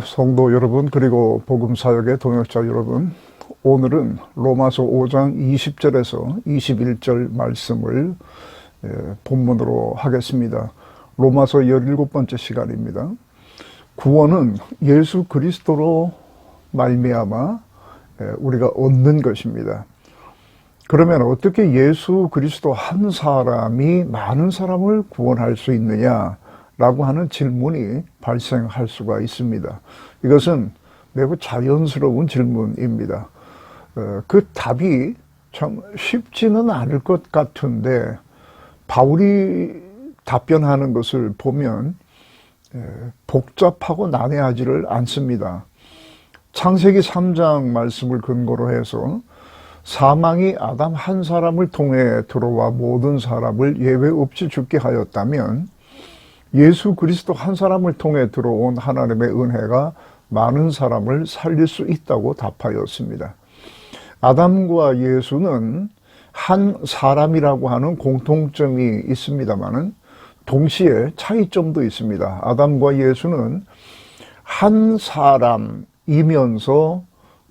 성도 여러분 그리고 복음 사역의 동역자 여러분 오늘은 로마서 5장 20절에서 21절 말씀을 예, 본문으로 하겠습니다. 로마서 17번째 시간입니다. 구원은 예수 그리스도로 말미암아 예, 우리가 얻는 것입니다. 그러면 어떻게 예수 그리스도 한 사람이 많은 사람을 구원할 수 있느냐? 라고 하는 질문이 발생할 수가 있습니다. 이것은 매우 자연스러운 질문입니다. 어, 그 답이 참 쉽지는 않을 것 같은데, 바울이 답변하는 것을 보면 복잡하고 난해하지를 않습니다. 창세기 3장 말씀을 근거로 해서 사망이 아담 한 사람을 통해 들어와 모든 사람을 예외 없이 죽게 하였다면 예수 그리스도 한 사람을 통해 들어온 하나님의 은혜가 많은 사람을 살릴 수 있다고 답하였습니다. 아담과 예수는 한 사람이라고 하는 공통점이 있습니다만은 동시에 차이점도 있습니다. 아담과 예수는 한 사람이면서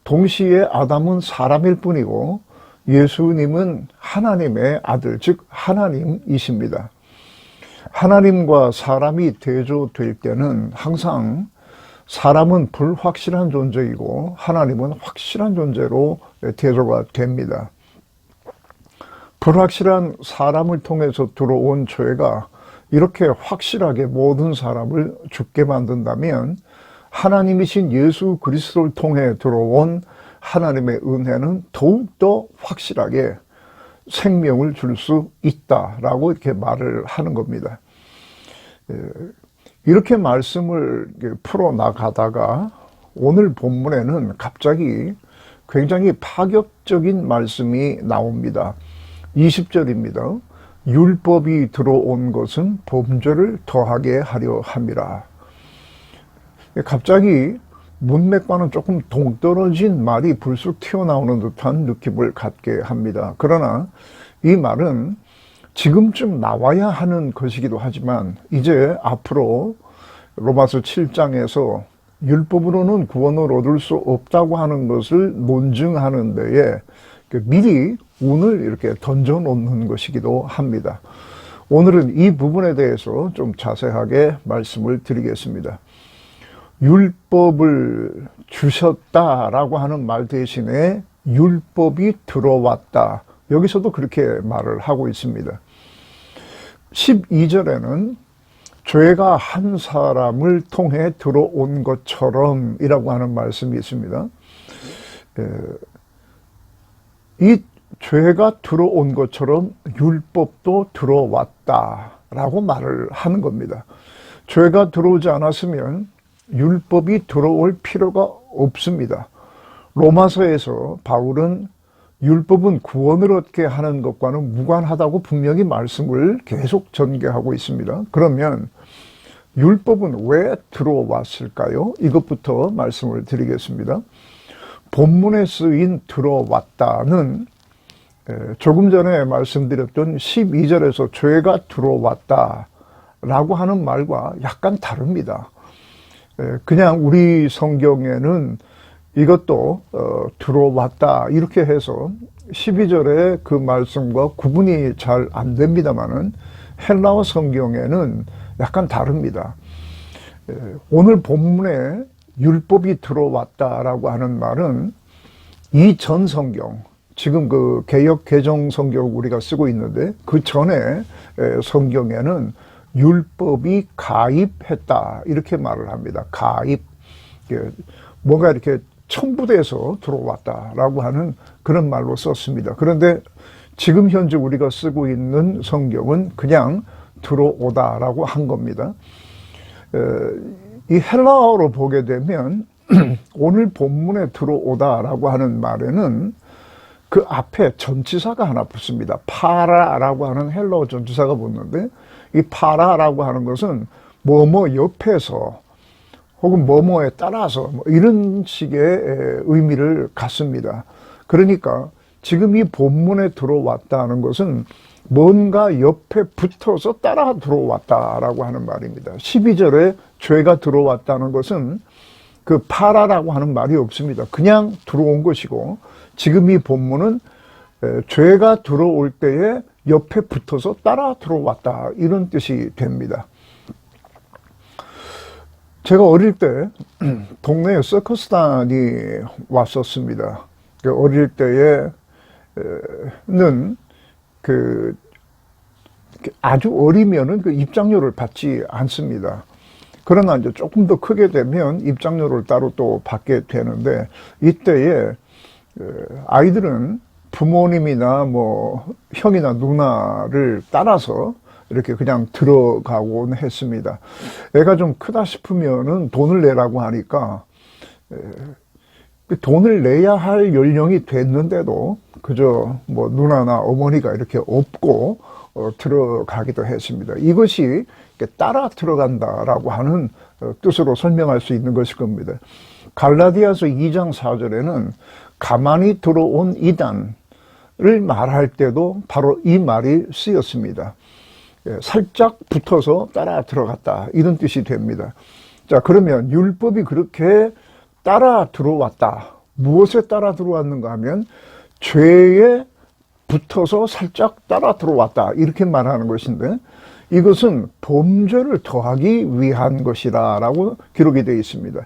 동시에 아담은 사람일 뿐이고 예수님은 하나님의 아들, 즉 하나님이십니다. 하나님과 사람이 대조될 때는 항상 사람은 불확실한 존재이고 하나님은 확실한 존재로 대조가 됩니다. 불확실한 사람을 통해서 들어온 죄가 이렇게 확실하게 모든 사람을 죽게 만든다면 하나님이신 예수 그리스도를 통해 들어온 하나님의 은혜는 더욱더 확실하게 생명을 줄 수 있다라고 이렇게 말을 하는 겁니다. 예, 이렇게 말씀을 풀어 나가다가 오늘 본문에는 갑자기 굉장히 파격적인 말씀이 나옵니다. 20절입니다. 율법이 들어온 것은 범죄를 더하게 하려 함이라. 갑자기 문맥과는 조금 동떨어진 말이 불쑥 튀어나오는 듯한 느낌을 갖게 합니다. 그러나 이 말은 지금쯤 나와야 하는 것이기도 하지만 이제 앞으로 로마서 7장에서 율법으로는 구원을 얻을 수 없다고 하는 것을 논증하는 데에 그 미리 운을 이렇게 던져 놓는 것이기도 합니다. 오늘은 이 부분에 대해서 좀 자세하게 말씀을 드리겠습니다. 율법을 주셨다라고 하는 말 대신에 율법이 들어왔다. 여기서도 그렇게 말을 하고 있습니다. 12절에는 죄가 한 사람을 통해 들어온 것처럼 이라고 하는 말씀이 있습니다. 이 죄가 들어온 것처럼 율법도 들어왔다라고 말을 하는 겁니다. 죄가 들어오지 않았으면 율법이 들어올 필요가 없습니다. 로마서에서 바울은 율법은 구원을 얻게 하는 것과는 무관하다고 분명히 말씀을 계속 전개하고 있습니다. 그러면 율법은 왜 들어왔을까요? 이것부터 말씀을 드리겠습니다. 본문에 쓰인 들어왔다는 조금 전에 말씀드렸던 12절에서 죄가 들어왔다 라고 하는 말과 약간 다릅니다. 그냥 우리 성경에는 이것도 어, 들어왔다 이렇게 해서 12절에 그 말씀과 구분이 잘 안 됩니다만은 헬라어 성경에는 약간 다릅니다. 오늘 본문에 율법이 들어왔다라고 하는 말은 이 전 성경 지금 그 개역 개정 성경 우리가 쓰고 있는데 그 전에 성경에는 율법이 가입했다 이렇게 말을 합니다. 가입 뭔가 이렇게 첨부돼서 들어왔다라고 하는 그런 말로 썼습니다. 그런데 지금 현재 우리가 쓰고 있는 성경은 그냥 들어오다라고 한 겁니다. 이 헬라어로 보게 되면 오늘 본문에 들어오다라고 하는 말에는 그 앞에 전치사가 하나 붙습니다. 파라라고 하는 헬라어 전치사가 붙는데 이 파라라고 하는 것은 뭐뭐 옆에서 혹은 뭐뭐에 따라서 뭐 이런 식의 의미를 갖습니다. 그러니까 지금 이 본문에 들어왔다는 것은 뭔가 옆에 붙어서 따라 들어왔다라고 하는 말입니다. 12절에 죄가 들어왔다는 것은 그 파라라고 하는 말이 없습니다. 그냥 들어온 것이고 지금 이 본문은 에, 죄가 들어올 때에 옆에 붙어서 따라 들어왔다 이런 뜻이 됩니다. 제가 어릴 때 동네에 서커스단이 왔었습니다. 그 어릴 때에는 그 아주 어리면은 그 입장료를 받지 않습니다. 그러나 이제 조금 더 크게 되면 입장료를 따로 또 받게 되는데 이때에 어, 아이들은 부모님이나 뭐 형이나 누나를 따라서 이렇게 그냥 들어가곤 했습니다. 애가 좀 크다 싶으면은 돈을 내라고 하니까 에, 그 돈을 내야 할 연령이 됐는데도 그저 뭐 누나나 어머니가 이렇게 없고 어, 들어가기도 했습니다. 이것이 따라 들어간다라고 하는 어, 뜻으로 설명할 수 있는 것일 겁니다. 갈라디아서 2장 4절에는 가만히 들어온 이단 을 말할 때도 바로 이 말이 쓰였습니다. 예, 살짝 붙어서 따라 들어갔다 이런 뜻이 됩니다. 자 그러면 율법이 그렇게 따라 들어왔다. 무엇에 따라 들어왔는가 하면 죄에 붙어서 살짝 따라 들어왔다. 이렇게 말하는 것인데 이것은 범죄를 더하기 위한 것이라고 기록이 되어 있습니다.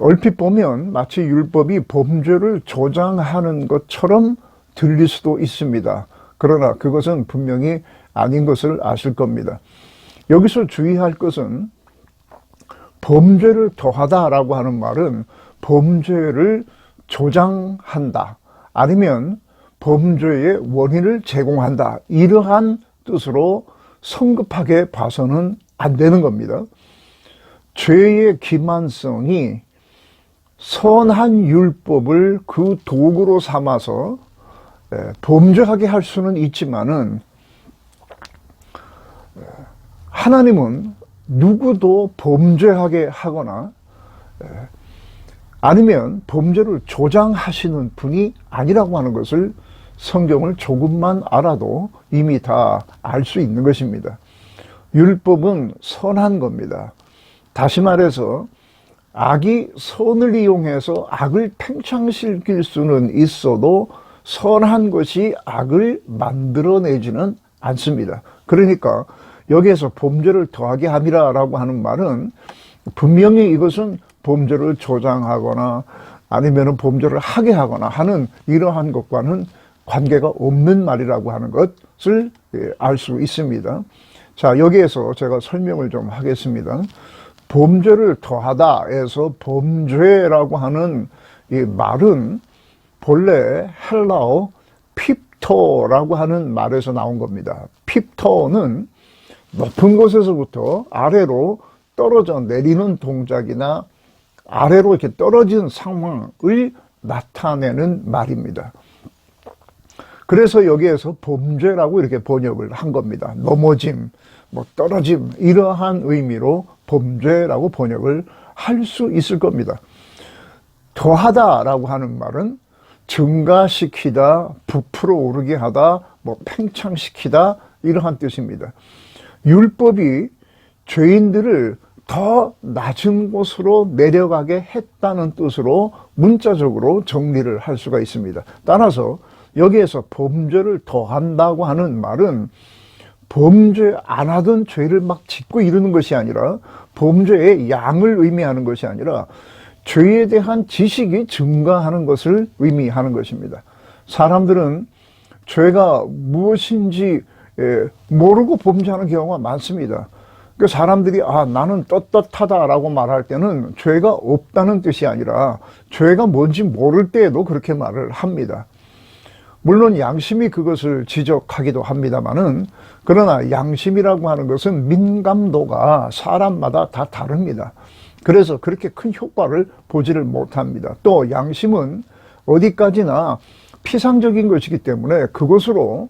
얼핏 보면 마치 율법이 범죄를 조장하는 것처럼 들릴 수도 있습니다. 그러나 그것은 분명히 아닌 것을 아실 겁니다. 여기서 주의할 것은 범죄를 더하다라고 하는 말은 범죄를 조장한다. 아니면 범죄의 원인을 제공한다. 이러한 뜻으로 성급하게 봐서는 안 되는 겁니다. 죄의 기만성이 선한 율법을 그 도구로 삼아서 범죄하게 할 수는 있지만은 하나님은 누구도 범죄하게 하거나 아니면 범죄를 조장하시는 분이 아니라고 하는 것을 성경을 조금만 알아도 이미 다 알 수 있는 것입니다. 율법은 선한 겁니다. 다시 말해서 악이 선을 이용해서 악을 팽창시킬 수는 있어도 선한 것이 악을 만들어내지는 않습니다. 그러니까 여기에서 범죄를 더하게 함이라라고 하는 말은 분명히 이것은 범죄를 조장하거나 아니면 범죄를 하게 하거나 하는 이러한 것과는 관계가 없는 말이라고 하는 것을 예, 알수 있습니다. 자, 여기에서 제가 설명을 좀 하겠습니다. 범죄를 더하다에서 범죄라고 하는 이 말은 본래 헬라어 핍토라고 하는 말에서 나온 겁니다. 핍토는 높은 곳에서부터 아래로 떨어져 내리는 동작이나 아래로 이렇게 떨어진 상황을 나타내는 말입니다. 그래서 여기에서 범죄라고 이렇게 번역을 한 겁니다. 넘어짐, 뭐 떨어짐, 이러한 의미로 범죄라고 번역을 할 수 있을 겁니다. 더하다라고 하는 말은 증가시키다, 부풀어 오르게 하다, 뭐 팽창시키다, 이러한 뜻입니다. 율법이 죄인들을 더 낮은 곳으로 내려가게 했다는 뜻으로 문자적으로 정리를 할 수가 있습니다. 따라서 여기에서 범죄를 더한다고 하는 말은 범죄 안 하던 죄를 막 짓고 이르는 것이 아니라 범죄의 양을 의미하는 것이 아니라 죄에 대한 지식이 증가하는 것을 의미하는 것입니다. 사람들은 죄가 무엇인지 예, 모르고 범죄하는 경우가 많습니다. 그 사람들이 아 나는 떳떳하다라고 말할 때는 죄가 없다는 뜻이 아니라 죄가 뭔지 모를 때에도 그렇게 말을 합니다. 물론 양심이 그것을 지적하기도 합니다만은 그러나 양심이라고 하는 것은 민감도가 사람마다 다 다릅니다. 그래서 그렇게 큰 효과를 보지를 못합니다. 또 양심은 어디까지나 피상적인 것이기 때문에 그것으로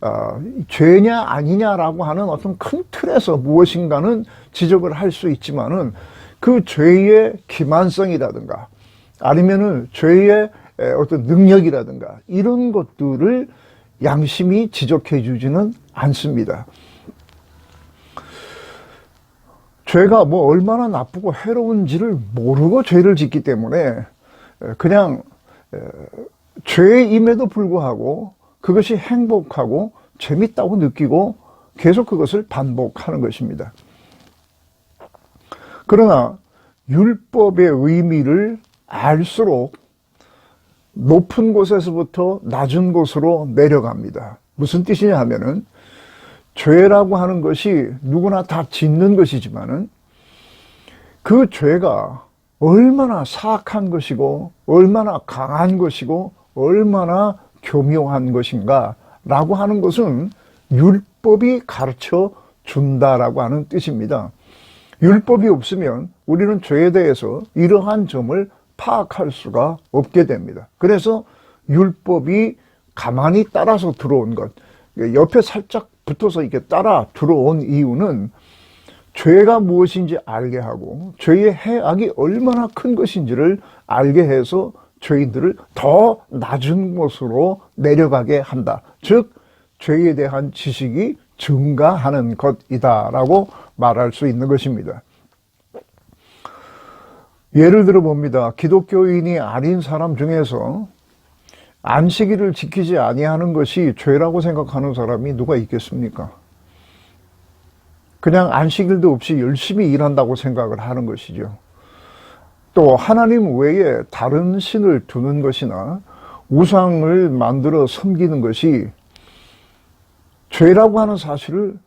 어, 죄냐 아니냐라고 하는 어떤 큰 틀에서 무엇인가는 지적을 할 수 있지만은 그 죄의 기만성이라든가 아니면은 죄의 어떤 능력이라든가 이런 것들을 양심이 지적해 주지는 않습니다. 죄가 뭐 얼마나 나쁘고 해로운지를 모르고 죄를 짓기 때문에 그냥 죄임에도 불구하고 그것이 행복하고 재밌다고 느끼고 계속 그것을 반복하는 것입니다. 그러나 율법의 의미를 알수록 높은 곳에서부터 낮은 곳으로 내려갑니다. 무슨 뜻이냐 하면은 죄라고 하는 것이 누구나 다 짓는 것이지만은 그 죄가 얼마나 사악한 것이고 얼마나 강한 것이고 얼마나 교묘한 것인가 라고 하는 것은 율법이 가르쳐 준다라고 하는 뜻입니다. 율법이 없으면 우리는 죄에 대해서 이러한 점을 파악할 수가 없게 됩니다. 그래서 율법이 가만히 따라서 들어온 것, 옆에 살짝 붙어서 이렇게 따라 들어온 이유는 죄가 무엇인지 알게 하고 죄의 해악이 얼마나 큰 것인지를 알게 해서 죄인들을 더 낮은 곳으로 내려가게 한다. 즉, 죄에 대한 지식이 증가하는 것이다라고 말할 수 있는 것입니다. 예를 들어 봅니다. 기독교인이 아닌 사람 중에서 안식일을 지키지 아니하는 것이 죄라고 생각하는 사람이 누가 있겠습니까? 그냥 안식일도 없이 열심히 일한다고 생각을 하는 것이죠. 또 하나님 외에 다른 신을 두는 것이나 우상을 만들어 섬기는 것이 죄라고 하는 사실을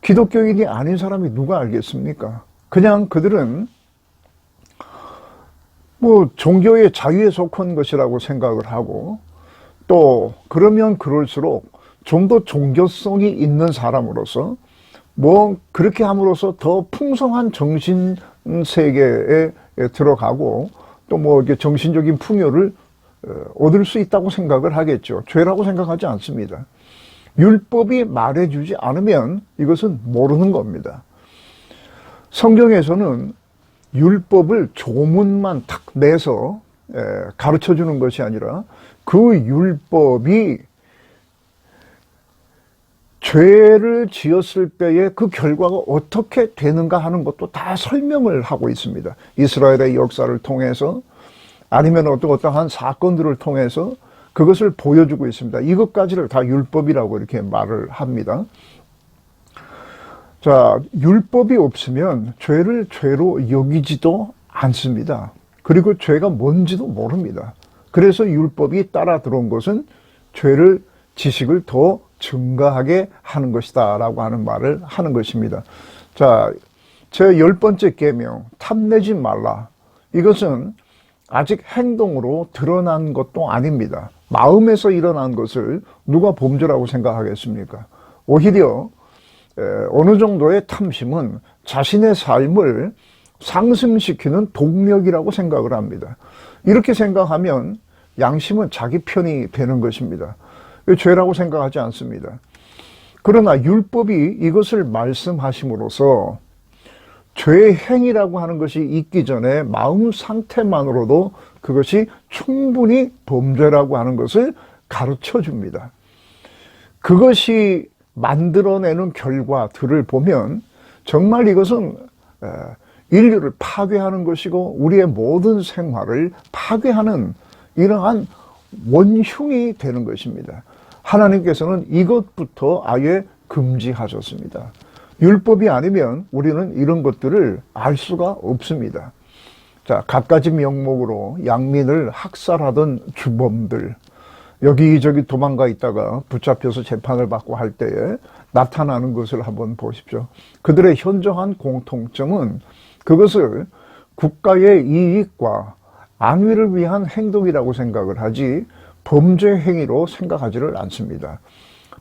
기독교인이 아닌 사람이 누가 알겠습니까? 그냥 그들은 뭐 종교의 자유에 속한 것이라고 생각을 하고 또 그러면 그럴수록 좀 더 종교성이 있는 사람으로서 뭐 그렇게 함으로써 더 풍성한 정신 세계에 들어가고 또 뭐 이렇게 정신적인 풍요를 어, 얻을 수 있다고 생각을 하겠죠. 죄라고 생각하지 않습니다. 율법이 말해주지 않으면 이것은 모르는 겁니다. 성경에서는 율법을 조문만 탁 내서 가르쳐 주는 것이 아니라 그 율법이 죄를 지었을 때에 그 결과가 어떻게 되는가 하는 것도 다 설명을 하고 있습니다. 이스라엘의 역사를 통해서 아니면 어떠한 사건들을 통해서 그것을 보여주고 있습니다. 이것까지를 다 율법이라고 이렇게 말을 합니다. 자, 율법이 없으면 죄를 죄로 여기지도 않습니다. 그리고 죄가 뭔지도 모릅니다. 그래서 율법이 따라 들어온 것은 죄를 지식을 더 증가하게 하는 것이다 라고 하는 말을 하는 것입니다. 자, 제 열 번째 계명 탐내지 말라. 이것은 아직 행동으로 드러난 것도 아닙니다. 마음에서 일어난 것을 누가 범죄라고 생각하겠습니까? 오히려 어느 정도의 탐심은 자신의 삶을 상승시키는 동력이라고 생각을 합니다. 이렇게 생각하면 양심은 자기 편이 되는 것입니다. 죄라고 생각하지 않습니다. 그러나 율법이 이것을 말씀하심으로써 죄의 행위라고 하는 것이 있기 전에 마음 상태만으로도 그것이 충분히 범죄라고 하는 것을 가르쳐 줍니다. 그것이 만들어내는 결과들을 보면 정말 이것은 인류를 파괴하는 것이고 우리의 모든 생활을 파괴하는 이러한 원흉이 되는 것입니다. 하나님께서는 이것부터 아예 금지하셨습니다. 율법이 아니면 우리는 이런 것들을 알 수가 없습니다. 자, 갖가지 명목으로 양민을 학살하던 주범들, 여기저기 도망가 있다가 붙잡혀서 재판을 받고 할 때에 나타나는 것을 한번 보십시오. 그들의 현저한 공통점은 그것을 국가의 이익과 안위를 위한 행동이라고 생각을 하지 범죄 행위로 생각하지를 않습니다.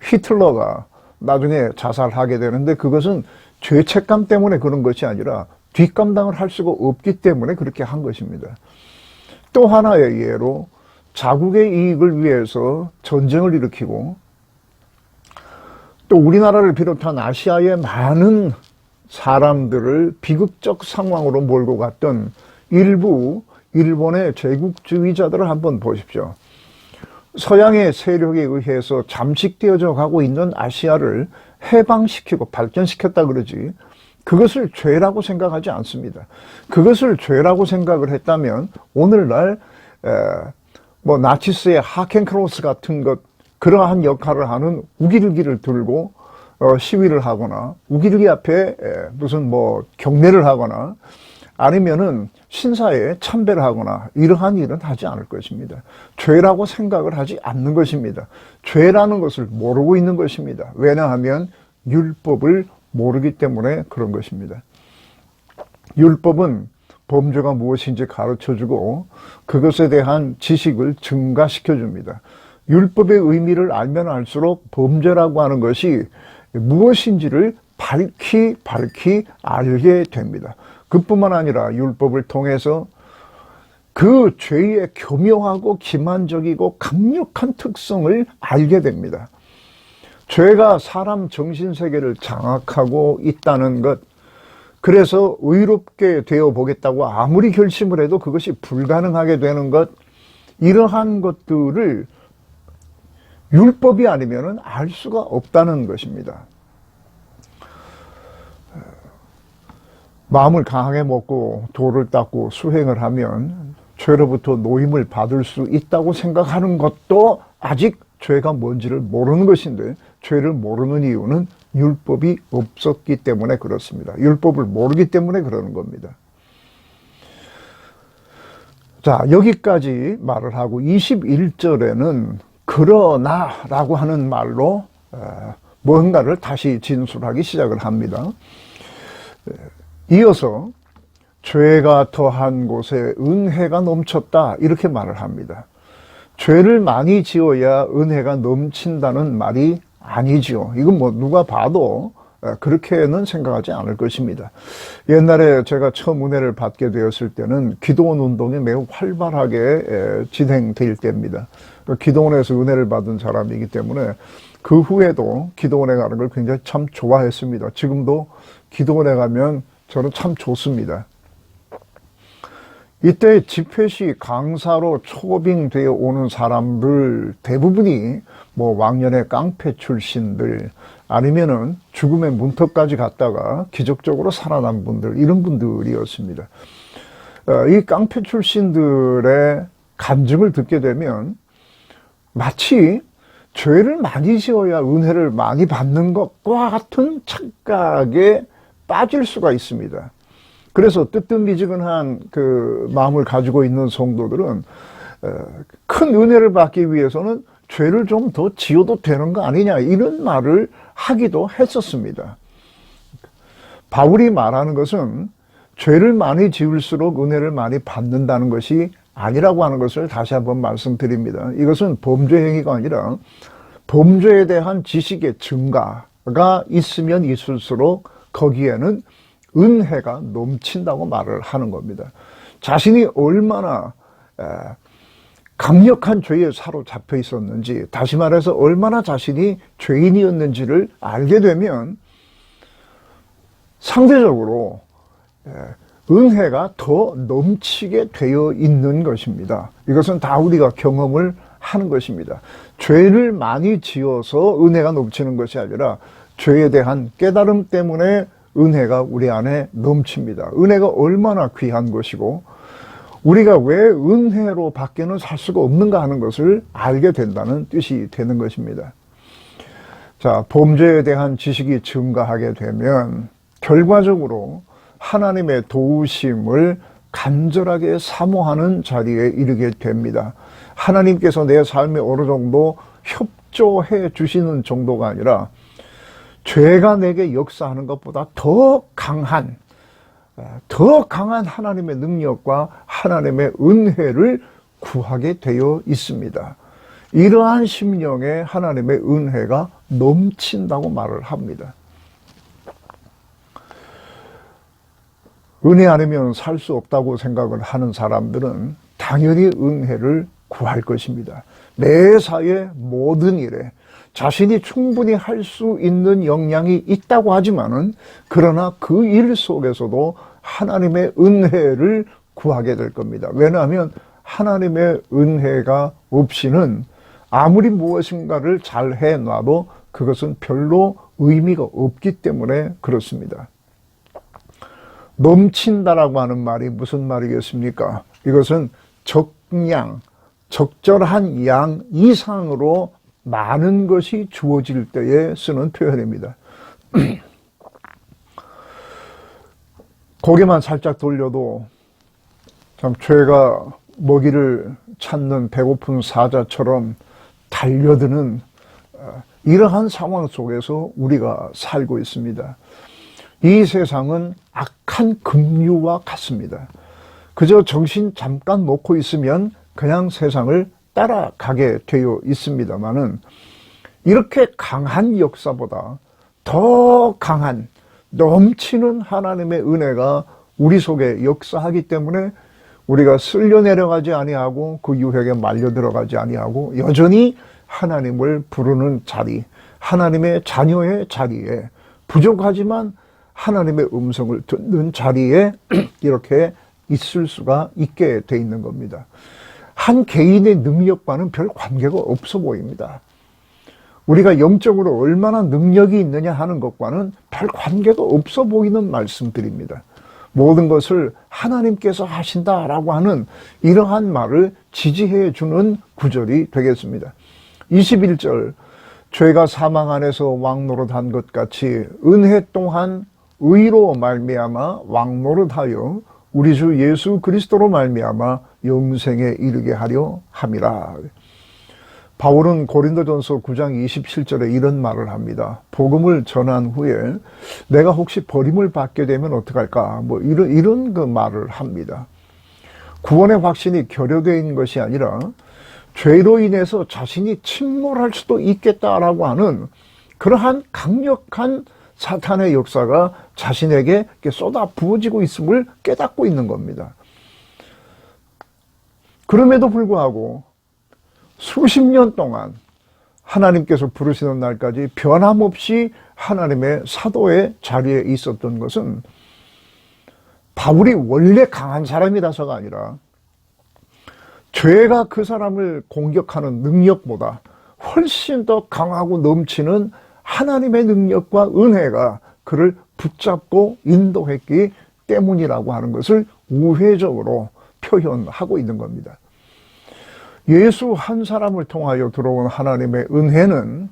히틀러가 나중에 자살하게 되는데 그것은 죄책감 때문에 그런 것이 아니라 뒷감당을 할 수가 없기 때문에 그렇게 한 것입니다. 또 하나의 예로 자국의 이익을 위해서 전쟁을 일으키고 또 우리나라를 비롯한 아시아의 많은 사람들을 비극적 상황으로 몰고 갔던 일부 일본의 제국주의자들을 한번 보십시오. 서양의 세력에 의해서 잠식되어져 가고 있는 아시아를 해방시키고 발전시켰다 그러지 그것을 죄라고 생각하지 않습니다. 그것을 죄라고 생각을 했다면 오늘날 에, 뭐 나치스의 하켄크로스 같은 것 그러한 역할을 하는 우길기를 들고 어, 시위를 하거나 우길기 앞에 에, 무슨 뭐 경례를 하거나 아니면은 신사에 참배를 하거나 이러한 일은 하지 않을 것입니다. 죄라고 생각을 하지 않는 것입니다. 죄라는 것을 모르고 있는 것입니다. 왜냐하면 율법을 모르기 때문에 그런 것입니다. 율법은 범죄가 무엇인지 가르쳐 주고 그것에 대한 지식을 증가시켜 줍니다. 율법의 의미를 알면 알수록 범죄라고 하는 것이 무엇인지를 밝히 밝히 알게 됩니다. 그뿐만 아니라 율법을 통해서 그 죄의 교묘하고 기만적이고 강력한 특성을 알게 됩니다. 죄가 사람 정신세계를 장악하고 있다는 것, 그래서 의롭게 되어 보겠다고 아무리 결심을 해도 그것이 불가능하게 되는 것, 이러한 것들을 율법이 아니면 알 수가 없다는 것입니다. 마음을 강하게 먹고 돌을 닦고 수행을 하면 죄로부터 노임을 받을 수 있다고 생각하는 것도 아직 죄가 뭔지를 모르는 것인데 죄를 모르는 이유는 율법이 없었기 때문에 그렇습니다. 율법을 모르기 때문에 그러는 겁니다. 자, 여기까지 말을 하고 21절에는 그러나 라고 하는 말로 어, 뭔가를 다시 진술하기 시작을 합니다. 이어서 죄가 더한 곳에 은혜가 넘쳤다 이렇게 말을 합니다. 죄를 많이 지어야 은혜가 넘친다는 말이 아니지요. 이건 뭐 누가 봐도 그렇게는 생각하지 않을 것입니다. 옛날에 제가 처음 은혜를 받게 되었을 때는 기도원 운동이 매우 활발하게 진행될 때입니다. 기도원에서 은혜를 받은 사람이기 때문에 그 후에도 기도원에 가는 걸 굉장히 참 좋아했습니다. 지금도 기도원에 가면 저는 참 좋습니다. 이때 집회시 강사로 초빙되어 오는 사람들 대부분이 뭐 왕년의 깡패 출신들 아니면은 죽음의 문턱까지 갔다가 기적적으로 살아난 분들 이런 분들이었습니다. 어, 이 깡패 출신들의 간증을 듣게 되면 마치 죄를 많이 지어야 은혜를 많이 받는 것과 같은 착각에 빠질 수가 있습니다. 그래서 뜨뜻미지근한 그 마음을 가지고 있는 성도들은 큰 은혜를 받기 위해서는 죄를 좀 더 지어도 되는 거 아니냐 이런 말을 하기도 했었습니다. 바울이 말하는 것은 죄를 많이 지을수록 은혜를 많이 받는다는 것이 아니라고 하는 것을 다시 한번 말씀드립니다. 이것은 범죄 행위가 아니라 범죄에 대한 지식의 증가가 있으면 있을수록 거기에는 은혜가 넘친다고 말을 하는 겁니다. 자신이 얼마나 강력한 죄에 사로잡혀 있었는지, 다시 말해서 얼마나 자신이 죄인이었는지를 알게 되면 상대적으로 은혜가 더 넘치게 되어 있는 것입니다. 이것은 다 우리가 경험을 하는 것입니다. 죄를 많이 지어서 은혜가 넘치는 것이 아니라 죄에 대한 깨달음 때문에 은혜가 우리 안에 넘칩니다. 은혜가 얼마나 귀한 것이고 우리가 왜 은혜로 밖에는 살 수가 없는가 하는 것을 알게 된다는 뜻이 되는 것입니다. 자, 범죄에 대한 지식이 증가하게 되면 결과적으로 하나님의 도우심을 간절하게 사모하는 자리에 이르게 됩니다. 하나님께서 내 삶에 어느 정도 협조해 주시는 정도가 아니라 죄가 내게 역사하는 것보다 더 강한 더 강한 하나님의 능력과 하나님의 은혜를 구하게 되어 있습니다. 이러한 심령에 하나님의 은혜가 넘친다고 말을 합니다. 은혜 아니면 살 수 없다고 생각을 하는 사람들은 당연히 은혜를 구할 것입니다. 매사의 모든 일에 자신이 충분히 할 수 있는 역량이 있다고 하지만은 그러나 그 일 속에서도 하나님의 은혜를 구하게 될 겁니다. 왜냐하면 하나님의 은혜가 없이는 아무리 무엇인가를 잘 해놔도 그것은 별로 의미가 없기 때문에 그렇습니다. 넘친다라고 하는 말이 무슨 말이겠습니까? 이것은 적량, 적절한 양 이상으로 많은 것이 주어질 때에 쓰는 표현입니다. 고개만 살짝 돌려도 참 죄가 먹이를 찾는 배고픈 사자처럼 달려드는 어, 이러한 상황 속에서 우리가 살고 있습니다. 이 세상은 악한 급류와 같습니다. 그저 정신 잠깐 놓고 있으면 그냥 세상을 따라가게 되어 있습니다만은 이렇게 강한 역사보다 더 강한 넘치는 하나님의 은혜가 우리 속에 역사하기 때문에 우리가 쓸려 내려가지 아니하고 그 유혹에 말려 들어가지 아니하고 여전히 하나님을 부르는 자리, 하나님의 자녀의 자리에 부족하지만 하나님의 음성을 듣는 자리에 이렇게 있을 수가 있게 돼 있는 겁니다. 한 개인의 능력과는 별 관계가 없어 보입니다. 우리가 영적으로 얼마나 능력이 있느냐 하는 것과는 별 관계가 없어 보이는 말씀들입니다. 모든 것을 하나님께서 하신다라고 하는 이러한 말을 지지해 주는 구절이 되겠습니다. 21절 죄가 사망 안에서 왕노릇 한 것 같이 은혜 또한 의로 말미암아 왕노릇 하여 우리 주 예수 그리스도로 말미암아 영생에 이르게 하려 함이라. 바울은 고린도전서 9장 27절에 이런 말을 합니다. 복음을 전한 후에 내가 혹시 버림을 받게 되면 어떡할까? 뭐 이런 이런 그 말을 합니다. 구원의 확신이 결여되어 있는 것이 아니라 죄로 인해서 자신이 침몰할 수도 있겠다라고 하는 그러한 강력한 사탄의 역사가 자신에게 쏟아 부어지고 있음을 깨닫고 있는 겁니다. 그럼에도 불구하고 수십 년 동안 하나님께서 부르시는 날까지 변함없이 하나님의 사도의 자리에 있었던 것은 바울이 원래 강한 사람이라서가 아니라 죄가 그 사람을 공격하는 능력보다 훨씬 더 강하고 넘치는 하나님의 능력과 은혜가 그를 붙잡고 인도했기 때문이라고 하는 것을 우회적으로 표현하고 있는 겁니다. 예수 한 사람을 통하여 들어온 하나님의 은혜는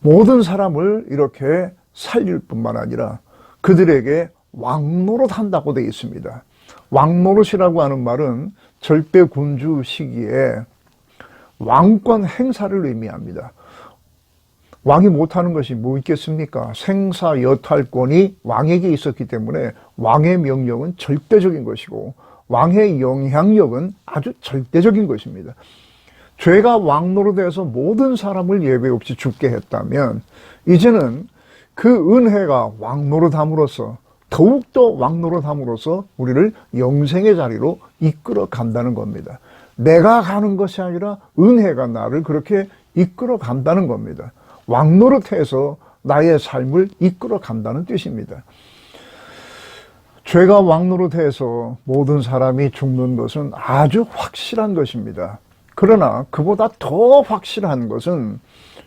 모든 사람을 이렇게 살릴 뿐만 아니라 그들에게 왕노릇 한다고 되어 있습니다. 왕노릇이라고 하는 말은 절대 군주 시기에 왕권 행사를 의미합니다. 왕이 못하는 것이 뭐 있겠습니까? 생사 여탈권이 왕에게 있었기 때문에 왕의 명령은 절대적인 것이고 왕의 영향력은 아주 절대적인 것입니다. 죄가 왕노릇해서 모든 사람을 예외 없이 죽게 했다면 이제는 그 은혜가 왕노릇함으로써 더욱더 왕노릇함으로써 우리를 영생의 자리로 이끌어 간다는 겁니다. 내가 가는 것이 아니라 은혜가 나를 그렇게 이끌어 간다는 겁니다. 왕노릇해서 나의 삶을 이끌어 간다는 뜻입니다. 죄가 왕노릇해서 모든 사람이 죽는 것은 아주 확실한 것입니다. 그러나 그보다 더 확실한 것은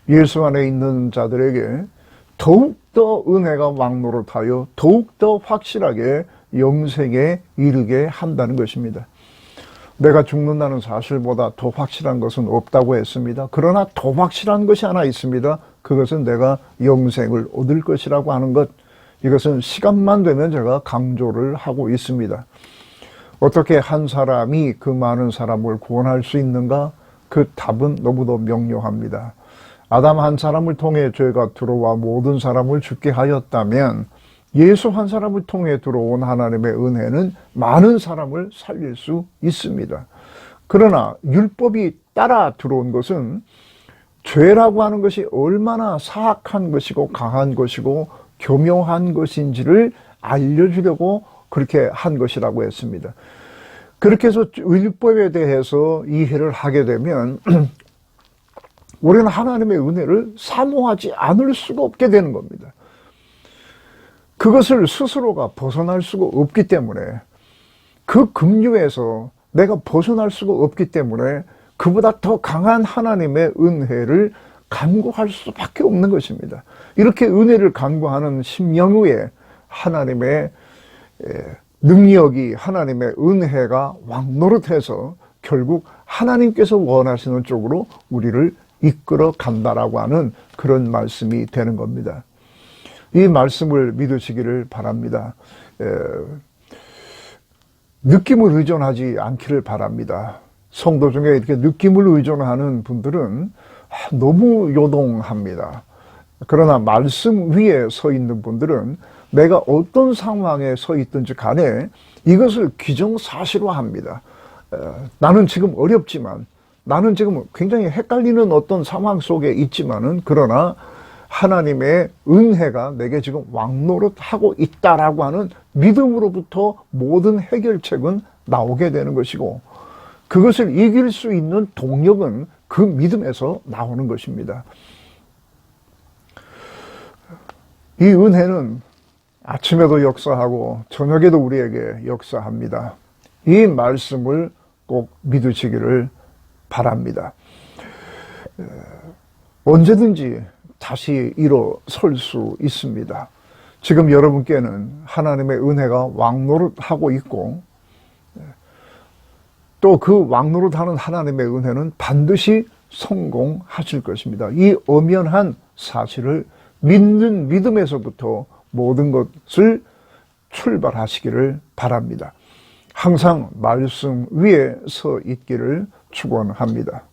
예수 안에 있는 자들에게 더욱더 은혜가 왕노릇하여 더욱더 확실하게 영생에 이르게 한다는 것입니다. 내가 죽는다는 사실보다 더 확실한 것은 없다고 했습니다. 그러나 더 확실한 것이 하나 있습니다. 그것은 내가 영생을 얻을 것이라고 하는 것. 이것은 시간만 되면 제가 강조를 하고 있습니다. 어떻게 한 사람이 그 많은 사람을 구원할 수 있는가? 그 답은 너무도 명료합니다. 아담 한 사람을 통해 죄가 들어와 모든 사람을 죽게 하였다면 예수 한 사람을 통해 들어온 하나님의 은혜는 많은 사람을 살릴 수 있습니다. 그러나 율법이 따라 들어온 것은 죄라고 하는 것이 얼마나 사악한 것이고 강한 것이고 교묘한 것인지를 알려주려고 그렇게 한 것이라고 했습니다. 그렇게 해서 율법에 대해서 이해를 하게 되면 우리는 하나님의 은혜를 사모하지 않을 수가 없게 되는 겁니다. 그것을 스스로가 벗어날 수가 없기 때문에 그 급류에서 내가 벗어날 수가 없기 때문에 그보다 더 강한 하나님의 은혜를 간구할 수밖에 없는 것입니다. 이렇게 은혜를 간구하는 심령후에 하나님의 에, 능력이 하나님의 은혜가 왕노릇해서 결국 하나님께서 원하시는 쪽으로 우리를 이끌어 간다라고 하는 그런 말씀이 되는 겁니다. 이 말씀을 믿으시기를 바랍니다. 에, 느낌을 의존하지 않기를 바랍니다. 성도 중에 이렇게 느낌을 의존하는 분들은 너무 요동합니다. 그러나 말씀 위에 서 있는 분들은 내가 어떤 상황에 서 있든지 간에 이것을 기정사실화합니다. 어, 나는 지금 어렵지만 나는 지금 굉장히 헷갈리는 어떤 상황 속에 있지만은 그러나 하나님의 은혜가 내게 지금 왕노릇하고 있다라고 하는 믿음으로부터 모든 해결책은 나오게 되는 것이고 그것을 이길 수 있는 동력은 그 믿음에서 나오는 것입니다. 이 은혜는 아침에도 역사하고 저녁에도 우리에게 역사합니다. 이 말씀을 꼭 믿으시기를 바랍니다. 언제든지 다시 일어설 수 있습니다. 지금 여러분께는 하나님의 은혜가 왕노릇하고 있고 또 그 왕노릇하는 하나님의 은혜는 반드시 성공하실 것입니다. 이 엄연한 사실을 믿는 믿음에서부터 모든 것을 출발하시기를 바랍니다. 항상 말씀 위에 서 있기를 축원합니다.